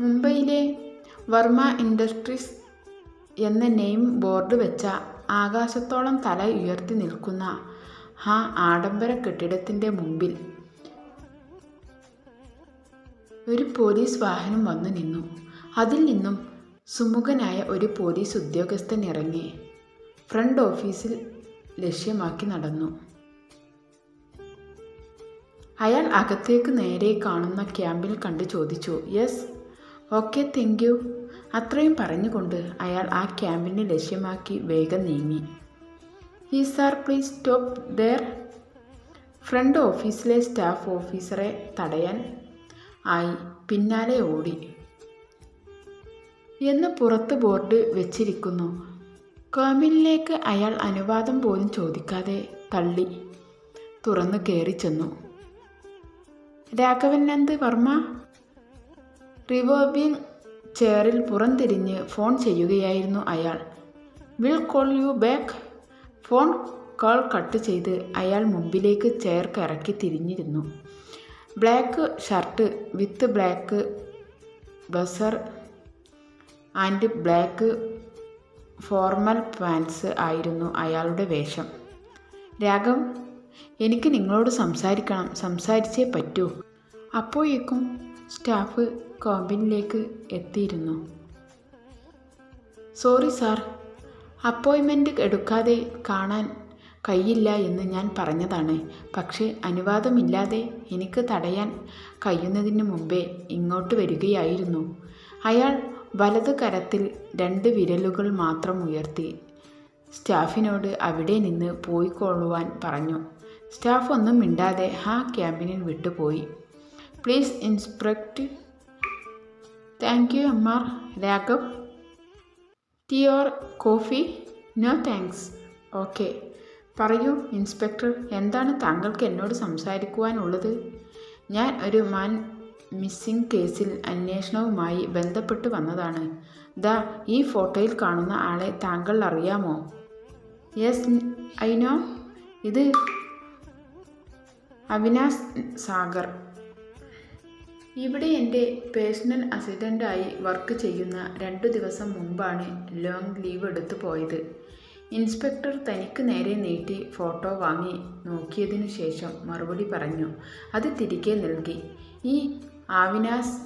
മുംബൈയിലെ വർമ്മ ഇൻഡസ്ട്രീസ് എന്ന name board വെച്ച ആകാശത്തോളം തല ഉയർത്തി നിൽക്കുന്ന ആ ആഡംബര കെട്ടിടത്തിന്റെ മുമ്പിൽ ഒരു പോലീസ് വാഹനം വന്നു നിന്നു. അതിൽ നിന്നും സുമുഖനായ ഒരു പോലീസ് ഉദ്യോഗസ്ഥൻ ഇറങ്ങി. ഫ്രണ്ട് ഓഫീസിൽ ലക്ഷ്യമാക്കി നടന്നു. അയാൾ അകത്തേക്ക് നേരെ കാണുന്ന ക്യാമ്പിൽ കണ്ട് ചോദിച്ചു യെസ് ഓക്കെ താങ്ക് യു അത്രയും പറഞ്ഞുകൊണ്ട് അയാൾ ആ ക്യാമ്പിനെ ലക്ഷ്യമാക്കി വേഗം നീങ്ങി. ഈ sir please stop there front ഓഫീസിലെ സ്റ്റാഫ് ഓഫീസറെ തടയാൻ ആയി. പിന്നാലെ ഓടി. എന്ന് പുറത്ത് ബോർഡ് വെച്ചിരിക്കുന്നു. കോമിനിലേക്ക് അയാൾ അനുവാദം പോലും ചോദിക്കാതെ തള്ളി തുറന്നു കയറി ചെന്നു. രാഘവൻ നന്ദ് വർമ്മ? റിവോൾവിംഗ് ചെയറിൽ പുറംതിരിഞ്ഞ് ഫോൺ ചെയ്യുകയായിരുന്നു അയാൾ. Will call you back. Phone call cut ചെയ്ത് അയാൾ മുമ്പിലേക്ക് ചെയർ കറക്കി തിരിഞ്ഞിരുന്നു. Black shirt with black blazer and black formal pants ആയിരുന്നു അയാളുടെ വേഷം. രാഘവ് എനിക്ക് നിങ്ങളോട് സംസാരിക്കണം. സംസാരിച്ചേ പറ്റൂ. അപ്പോഴേക്കും സ്റ്റാഫ് കോമ്പിനിലേക്ക് എത്തിയിരുന്നു. സോറി സാർ അപ്പോയിൻമെന്റ് എടുക്കാതെ കാണാൻ കഴിയില്ല എന്ന് ഞാൻ പറഞ്ഞതാണ്. പക്ഷേ അനുവാദമില്ലാതെ എനിക്ക് തടയാൻ കഴിയുന്നതിന് മുമ്പേ ഇങ്ങോട്ട് വരികയായിരുന്നു. അയാൾ വലതു കരത്തിൽ രണ്ട് വിരലുകൾ മാത്രം ഉയർത്തി സ്റ്റാഫിനോട് അവിടെ നിന്ന് പോയിക്കൊള്ളുവാൻ പറഞ്ഞു. സ്റ്റാഫ് ഒന്നും മിണ്ടാതെ ആ ക്യാമ്പിനിൽ വിട്ടുപോയി. Please inspect thank you M R Raghav tea or coffee no thanks okay പറയൂ ഇൻസ്പെക്ടർ എന്താണ് താങ്കൾക്ക് എന്നോട് സംസാരിക്കുവാനുള്ളത്? ഞാൻ ഒരു മാൻ മിസ്സിംഗ് കേസിൽ അന്വേഷണവുമായി ബന്ധപ്പെട്ട് വന്നതാണ്. ദാ ഈ ഫോട്ടോയിൽ കാണുന്ന ആളെ താങ്കൾ അറിയാമോ? യെസ് ഐ നോ ഇത് അവിനാശ് സാഗർ. ഇവിടെ എന്റെ പേഴ്സണൽ അസിസ്റ്റന്റായി വർക്ക് ചെയ്യുന്ന രണ്ടു ദിവസം മുമ്പാണ് ലോങ് ലീവ് എടുത്തു പോയത്. ഇൻസ്പെക്ടർ തനിക്ക് നേരെ നീട്ടി ഫോട്ടോ വാങ്ങി നോക്കിയതിനു ശേഷം മറുപടി പറഞ്ഞു. അത് തിരികെ നൽകി. ഈ ആവിനാസ്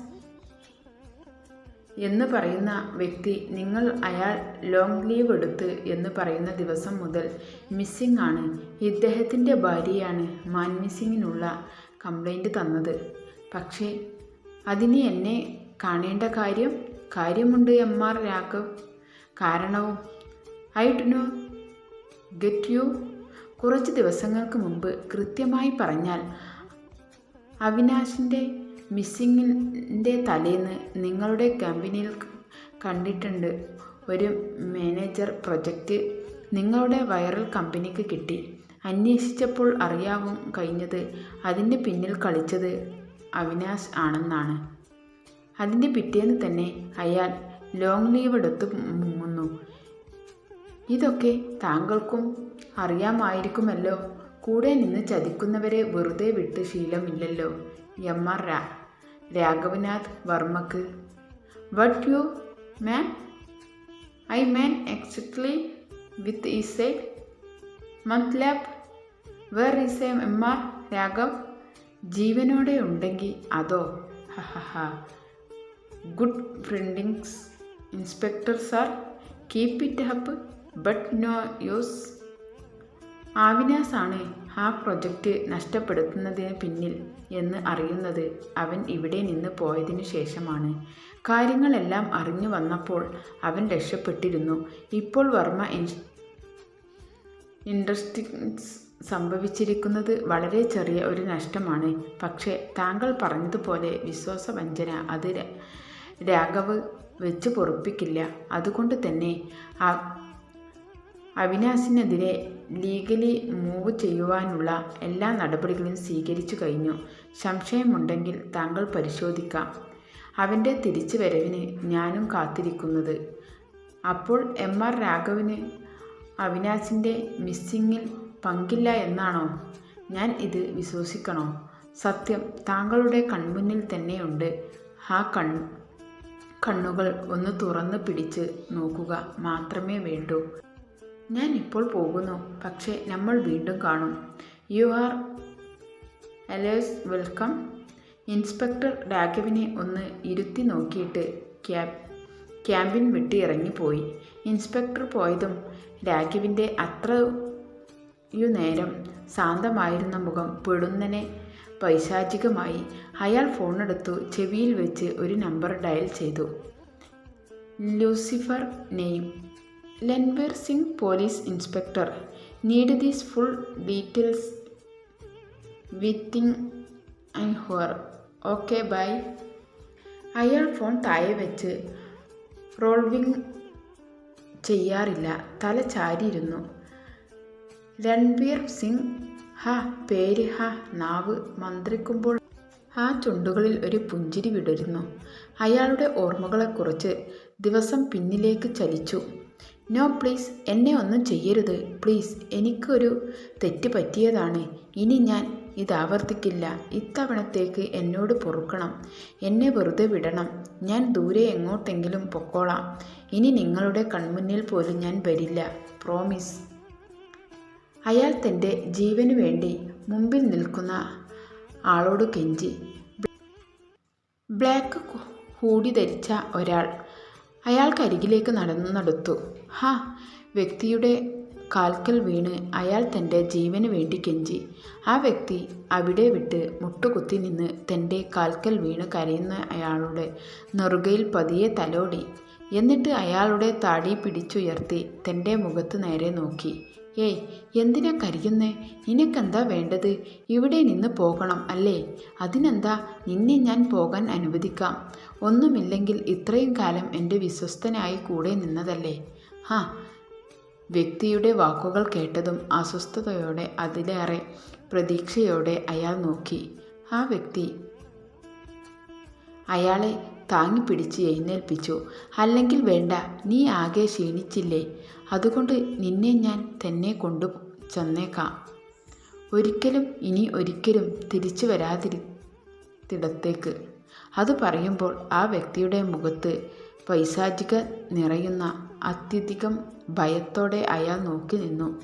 എന്ന് പറയുന്ന വ്യക്തി നിങ്ങൾ അയാൾ ലോങ് ലീവ് എടുത്ത് എന്ന് പറയുന്ന ദിവസം മുതൽ മിസ്സിംഗ് ആണ്. ഇദ്ദേഹത്തിന്റെ ഭാര്യയാണ് മാൻ മിസ്സിങ്ങിനുള്ള കംപ്ലൈന്റ് തന്നത്. പക്ഷേ അതിന് എന്നെ കാണേണ്ട കാര്യം കാര്യമുണ്ട് എം ആർ രാഘവ്. കാരണവും I do no get you. കുറച്ച് ദിവസങ്ങൾക്ക് മുമ്പ് കൃത്യമായി പറഞ്ഞാൽ അവിനാശിന്റെ മിസ്സിങ്ങിന്റെ തലേന്ന് നിങ്ങളുടെ കമ്പനിയിൽ കണ്ടിട്ടുണ്ട് ഒരു മാനേജർ പ്രൊജക്റ്റ് നിങ്ങളുടെ വൈറൽ കമ്പനിക്ക് കിട്ടി. അന്വേഷിച്ചപ്പോൾ അറിയാവും കഴിഞ്ഞത് അതിന്റെ പിന്നിൽ കളിച്ചത് അവിനാശ് ആണെന്നാണ്. അതിന്റെ പിറ്റേന്ന് തന്നെ അയാൾ ലോങ് ലീവ് എടുത്ത് മുങ്ങുന്നു. ഇതൊക്കെ താങ്കൾക്കും അറിയാമായിരിക്കുമല്ലോ. കൂടെ നിന്ന് ചതിക്കുന്നവരെ വെറുതെ വിട്ട് ശീലമില്ലല്ലോ എം ആർ രാ രാഘവനാഥ് വർമ്മക്ക്. What you mean I mean exactly with ഈ month lab where a M R Raghav ജീവനോടെ ഉണ്ടെങ്കിൽ അതോ ഹ good findings inspector sir keep it up but no use ആവിനാസാണ് ആ പ്രൊജക്റ്റ് നഷ്ടപ്പെടുത്തുന്നതിന് പിന്നിൽ എന്ന് അറിയുന്നത് അവൻ ഇവിടെ നിന്ന് പോയതിനു ശേഷമാണ്. കാര്യങ്ങളെല്ലാം അറിഞ്ഞു വന്നപ്പോൾ അവൻ രക്ഷപ്പെട്ടിരുന്നു. ഇപ്പോൾ വർമ്മ ഇൻഡസ്ട്രീസ് സംഭവിച്ചിരിക്കുന്നത് വളരെ ചെറിയ ഒരു നഷ്ടമാണ്. പക്ഷേ താങ്കൾ പറഞ്ഞതുപോലെ വിശ്വാസവഞ്ചന അത് രാഘവ് വെച്ച് പൊറുപ്പിക്കില്ല. അതുകൊണ്ട് തന്നെ അവിനാശിനെതിരെ ലീഗലി മൂവ് ചെയ്യുവാനുള്ള എല്ലാ നടപടികളും സ്വീകരിച്ചു കഴിഞ്ഞു. സംശയമുണ്ടെങ്കിൽ താങ്കൾ പരിശോധിക്കാം. അവന്റെ തിരിച്ചു വരവിന് ഞാനും കാത്തിരിക്കുന്നത്. അപ്പോൾ എം ആർ രാഘവന് അവിനാശിന്റെ മിസ്സിങ്ങിൽ പങ്കില്ല എന്നാണോ? ഞാൻ ഇത് വിശ്വസിക്കണോ? സത്യം താങ്കളുടെ കൺമുന്നിൽ തന്നെയുണ്ട്. ആ കൺ കണ്ണുകൾ ഒന്ന് തുറന്ന് പിടിച്ച് നോക്കുക മാത്രമേ വേണ്ടൂ. ഞാൻ ഇപ്പോൾ പോകുന്നു. പക്ഷേ നമ്മൾ വീണ്ടും കാണും. You are always welcome. Inspector രാഘവിനെ ഒന്ന് ഇരുത്തി നോക്കിയിട്ട് ക്യാബ് ക്യാമ്പിൻ വിട്ടിറങ്ങിപ്പോയി ഇൻസ്പെക്ടർ പോയതും രാഘവിന്റെ അത്രയു നേരം ശാന്തമായിരുന്ന മുഖം പെടുന്നനെ പൈശാചികമായി അയാൾ ഫോണെടുത്തു ചെവിയിൽ വെച്ച് ഒരു നമ്പർ ഡയൽ ചെയ്തു. Lucifer name Ranveer Singh police inspector. Need these full details within an hour. Okay bye. അയാൾ ഫോൺ താഴെ വെച്ച് റോൾവിങ് ചെയ്യാറില്ല. തല ചാരിയിരുന്നു. രൺബീർ സിംഗ്. ഹ പേര് ഹ നാവ് മന്ത്രിക്കുമ്പോൾ ആ ചുണ്ടുകളിൽ ഒരു പുഞ്ചിരി വിടരുന്നു. അയാളുടെ ഓർമ്മകളെക്കുറിച്ച് ദിവസം പിന്നിലേക്ക് ചലിച്ചു. നോ പ്ലീസ് എന്നെ ഒന്നും ചെയ്യരുത്. പ്ലീസ് എനിക്കൊരു തെറ്റ് പറ്റിയതാണ്. ഇനി ഞാൻ ഇത് ആവർത്തിക്കില്ല. ഇത്തവണത്തേക്ക് എന്നോട് പൊറുക്കണം. എന്നെ വെറുതെ വിടണം. ഞാൻ ദൂരെ എങ്ങോട്ടെങ്കിലും പൊക്കോളാം. ഇനി നിങ്ങളുടെ കൺമുന്നിൽ പോലും ഞാൻ വരില്ല. പ്രോമിസ്. അയാൾ തന്റെ ജീവന് വേണ്ടി മുമ്പിൽ നിൽക്കുന്ന ആളോട് കെഞ്ചി. ബ്ലാക്ക് ഹൂഡി ധരിച്ച ഒരാൾ അയാൾക്കരികിലേക്ക് നടന്നു നടത്തു. ഹാ വ്യക്തിയുടെ കാൽക്കൽ വീണ് അയാൾ തന്റെ ജീവന് വേണ്ടി കെഞ്ചി. ആ വ്യക്തി അവിടെ വിട്ട് മുട്ടുകുത്തി നിന്ന് തന്റെ കാൽക്കൽ വീണ് കരയുന്ന അയാളുടെ നെറുകയിൽ പതിയെ തലോടി. എന്നിട്ട് അയാളുടെ താടി പിടിച്ചുയർത്തി തന്റെ മുഖത്ത് നേരെ നോക്കി. ഏയ് എന്തിനാ കരിയുന്നേ? നിനക്കെന്താ വേണ്ടത്? ഇവിടെ നിന്ന് പോകണം അല്ലേ? അതിനെന്താ? നിന്നെ ഞാൻ പോകാൻ അനുവദിക്കാം. ഒന്നുമില്ലെങ്കിൽ ഇത്രയും കാലം എന്റെ വിശ്വസ്തനായി കൂടെ നിന്നതല്ലേ? ഹാ. വ്യക്തിയുടെ വാക്കുകൾ കേട്ടതും അസ്വസ്ഥതയോടെ അതിലേറെ പ്രതീക്ഷയോടെ അയാൾ നോക്കി. ആ വ്യക്തി. അയാളെ താങ്ങിപ്പിടിച്ച് എഴുന്നേൽപ്പിച്ചു. അല്ലെങ്കിൽ വേണ്ട നീ ആകെ ക്ഷീണിച്ചില്ലേ? അതുകൊണ്ട് നിന്നെ ഞാൻ തന്നെ കൊണ്ടു ചെന്നേക്കാം. ഒരിക്കലും ഇനി ഒരിക്കലും തിരിച്ചു വരാതിരിടത്തേക്ക് അത് പറയുമ്പോൾ ആ വ്യക്തിയുടെ മുഖത്ത് പൈശാചിക നിറയുന്ന അത്യധികം ഭയത്തോടെ അയാൾ നോക്കി നിന്നു.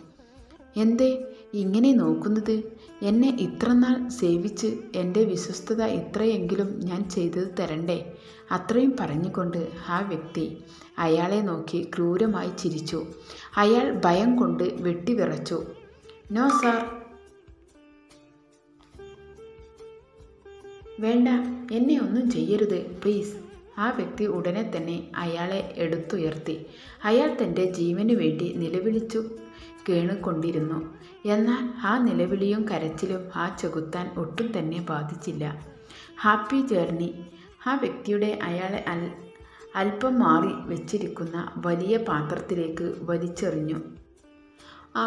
എന്തേ ഇങ്ങനെ നോക്കുന്നത്? എന്നെ ഇത്രനാൾ സേവിച്ച് എന്റെ വിശ്വസ്തത ഇത്രയെങ്കിലും ഞാൻ ചെയ്തത് തരണ്ടേ? അത്രയും പറഞ്ഞുകൊണ്ട് ആ വ്യക്തി അയാളെ നോക്കി ക്രൂരമായി ചിരിച്ചു. അയാൾ ഭയം കൊണ്ട് വെട്ടിവിറച്ചു. No sir. വേണ്ട എന്നെ ഒന്നും ചെയ്യരുത് പ്ലീസ്. ആ വ്യക്തി ഉടനെ തന്നെ അയാളെ എടുത്തുയർത്തി. അയാൾ തന്റെ ജീവന് വേണ്ടി നിലവിളിച്ചു. കേണിക്കൊണ്ടിരുന്നു എന്നാൽ ആ നിലവിളിയും കരച്ചിലും ആ ചെകുത്താൻ ഒട്ടും തന്നെ ബാധിച്ചില്ല. Happy journey. ആ വ്യക്തിയുടെ അയാളെ അൽ അല്പം മാറി വെച്ചിരിക്കുന്ന വലിയ പാത്രത്തിലേക്ക് വലിച്ചെറിഞ്ഞു. ആ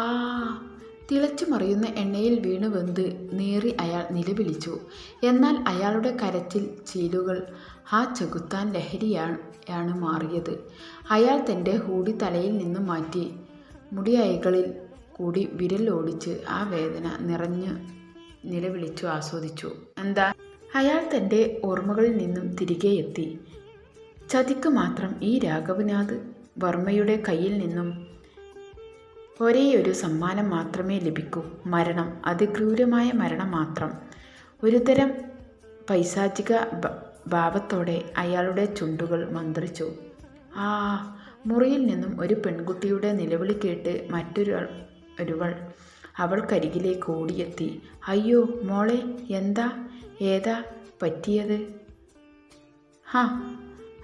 തിളച്ചു മറിയുന്ന എണ്ണയിൽ വീണ് വെന്ത് നേറി അയാൾ നിലവിളിച്ചു. എന്നാൽ അയാളുടെ കരച്ചിൽ ചീലുകൾ ആ ചെകുത്താൻ ലഹരിയാണ് മാറിയത്. അയാൾ തന്റെ ഹൂടി തലയിൽ നിന്നും മാറ്റി മുടിയൈകളിൽ കൂടി വിരൽ ഓടിച്ച് ആ വേദന നിറഞ്ഞു നിലവിളിച്ചു ആസ്വദിച്ചു. എന്താ? അയാൾ തന്റെ ഓർമ്മകളിൽ നിന്നും തിരികെ എത്തി. ചതിക്ക് മാത്രം ഈ രാഘവനാഥ് വർമ്മയുടെ കയ്യിൽ നിന്നും ഒരേയൊരു സമ്മാനം മാത്രമേ ലഭിക്കൂ. മരണം അതിക്രൂരമായ മരണം മാത്രം. ഒരുതരം പൈശാചിക ഭാവത്തോടെ അയാളുടെ ചുണ്ടുകൾ മന്ത്രിച്ചു. ആ മുറിയിൽ നിന്നും ഒരു പെൺകുട്ടിയുടെ നിലവിളി കേട്ട് മറ്റൊരു ഒരുവൾ അവൾക്കരികിലേക്ക് ഓടിയെത്തി. അയ്യോ മോളെ എന്താ? ഏതാ പറ്റിയത്? ഹാ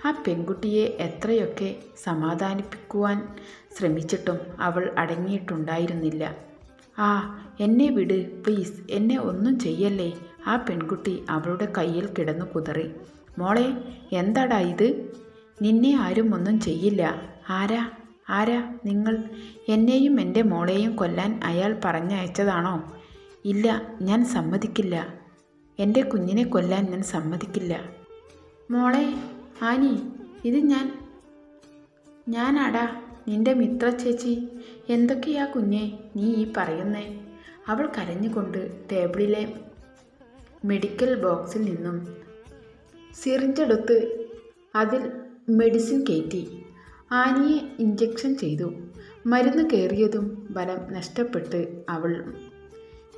ആ പെൺകുട്ടിയെ എത്രയൊക്കെ സമാധാനിപ്പിക്കുവാൻ ശ്രമിച്ചിട്ടും അവൾ അടങ്ങിയിട്ടുണ്ടായിരുന്നില്ല. ആ എന്നെ വിട് പ്ലീസ് എന്നെ ഒന്നും ചെയ്യല്ലേ? ആ പെൺകുട്ടി അവളുടെ കയ്യിൽ കിടന്നു കുതറി. മോളെ എന്താടാ ഇത്? നിന്നെ ആരും ഒന്നും ചെയ്യില്ല. ആരാ? ആരാ നിങ്ങൾ? എന്നെയും എന്റെ മോളെയും കൊല്ലാൻ അയാൾ പറഞ്ഞയച്ചതാണോ? ഇല്ല ഞാൻ സമ്മതിക്കില്ല. എന്റെ കുഞ്ഞിനെ കൊല്ലാൻ ഞാൻ സമ്മതിക്കില്ല. മോളെ ആനി ഇത് ഞാൻ ഞാനാടാ നിന്റെ മിത്ര ചേച്ചി. എന്തൊക്കെയാ കുഞ്ഞെ നീ ഈ പറയുന്നേ? അവൾ കരഞ്ഞുകൊണ്ട് ടേബിളിലെ മെഡിക്കൽ ബോക്സിൽ നിന്നും സിറിഞ്ചെടുത്ത് അതിൽ മെഡിസിൻ കയറ്റി. ആനിയെ ഇഞ്ചക്ഷൻ ചെയ്തു. മരുന്ന് കയറിയതും ബലം നഷ്ടപ്പെട്ട് അവൾ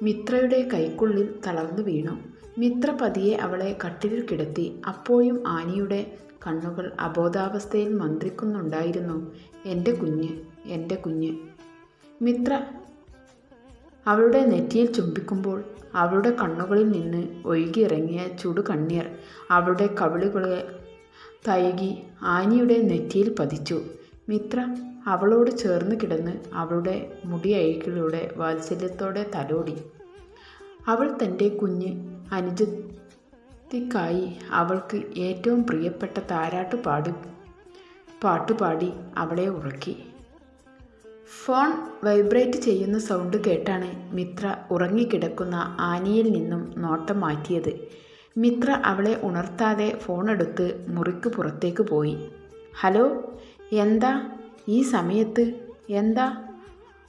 മിത്രയുടെ കൈക്കുള്ളിൽ തളർന്നു വീണു. മിത്ര പതിയെ അവളെ കട്ടിലിൽ കിടത്തി. അപ്പോഴും ആനിയുടെ കണ്ണുകൾ അബോധാവസ്ഥയിൽ മന്ത്രിക്കുന്നുണ്ടായിരുന്നു. എന്റെ കുഞ്ഞ് എന്റെ കുഞ്ഞ്. മിത്ര അവളുടെ നെറ്റിയിൽ ചുംബിക്കുമ്പോൾ അവളുടെ കണ്ണുകളിൽ നിന്ന് ഒഴുകിയിറങ്ങിയ ചുടു കണ്ണീർ അവളുടെ കവിളുകളെ തഴുകി ആനിയുടെ നെറ്റിയിൽ പതിച്ചു. മിത്ര അവളോട് ചേർന്ന് കിടന്ന് അവളുടെ മുടി അഴുക്കിലൂടെ വാത്സല്യത്തോടെ തലോടി. അവൾ തന്റെ കുഞ്ഞ് അനുജത്തിക്കായി അവൾക്ക് ഏറ്റവും പ്രിയപ്പെട്ട താരാട്ട് പാടി പാട്ടുപാടി അവളെ ഉറക്കി. ഫോൺ വൈബ്രേറ്റ് ചെയ്യുന്ന സൗണ്ട് കേട്ടാണ് മിത്ര ഉറങ്ങിക്കിടക്കുന്ന ആനിയിൽ നിന്നും നോട്ടം മാറ്റിയത്. മിത്ര അവളെ ഉണർത്താതെ ഫോണെടുത്ത് മുറിക്ക് പുറത്തേക്ക് പോയി. ഹലോ എന്താ? ഈ സമയത്ത് എന്താ?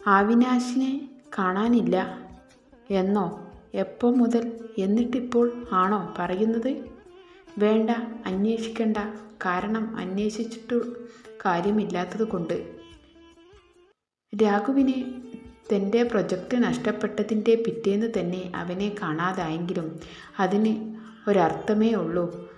അവിനാശിനെ കാണാനില്ല എന്നോ? എപ്പോൾ മുതൽ എന്നിട്ടിപ്പോൾ ആണോ പറയുന്നത്? വേണ്ട അന്വേഷിക്കണ്ട. കാരണം അന്വേഷിച്ചിട്ട് കാര്യമില്ലാത്തത് കൊണ്ട്. രാഘുവിന് തന്റെ പ്രൊജക്റ്റ് നഷ്ടപ്പെട്ടതിന്റെ പിറ്റേന്ന് തന്നെ അവനെ കാണാതായെങ്കിലും അതിന് ഒരർത്ഥമേ ഉള്ളൂ.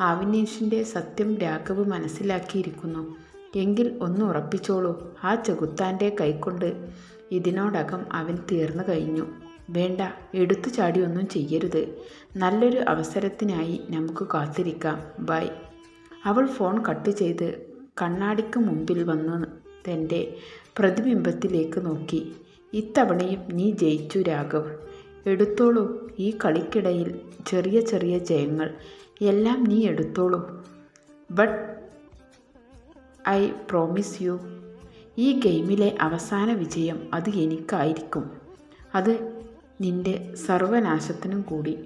ആവിനേഷിന്റെ സത്യം രാഘവ് മനസ്സിലാക്കിയിരിക്കുന്നു. എങ്കിൽ ഒന്ന് ഉറപ്പിച്ചോളൂ ആ ചെകുത്താന്റെ കൈക്കൊണ്ട് ഇതിനോടകം അവൻ തീർന്നു കഴിഞ്ഞു. വേണ്ട എടുത്തു ചാടിയൊന്നും ചെയ്യരുത്. നല്ലൊരു അവസരത്തിനായി നമുക്ക് കാത്തിരിക്കാം. ബൈ. അവൾ ഫോൺ കട്ട് ചെയ്ത് കണ്ണാടിക്ക് മുമ്പിൽ വന്ന് തന്റെ പ്രതിബിംബത്തിലേക്ക് നോക്കി. ഇത്തവണയും നീ ജയിച്ചു രാഘവ്. എടുത്തോളൂ ഈ കളിക്കിടയിൽ ചെറിയ ചെറിയ ജയങ്ങൾ. എല്ലാം നീ എടുത്തോളൂ. ബട്ട് ഐ പ്രോമിസ് യു ഈ ഗെയിമിലെ അവസാന വിജയം അത് എനിക്കായിരിക്കും. അത് നിന്റെ സർവനാശത്തിനും കൂടി.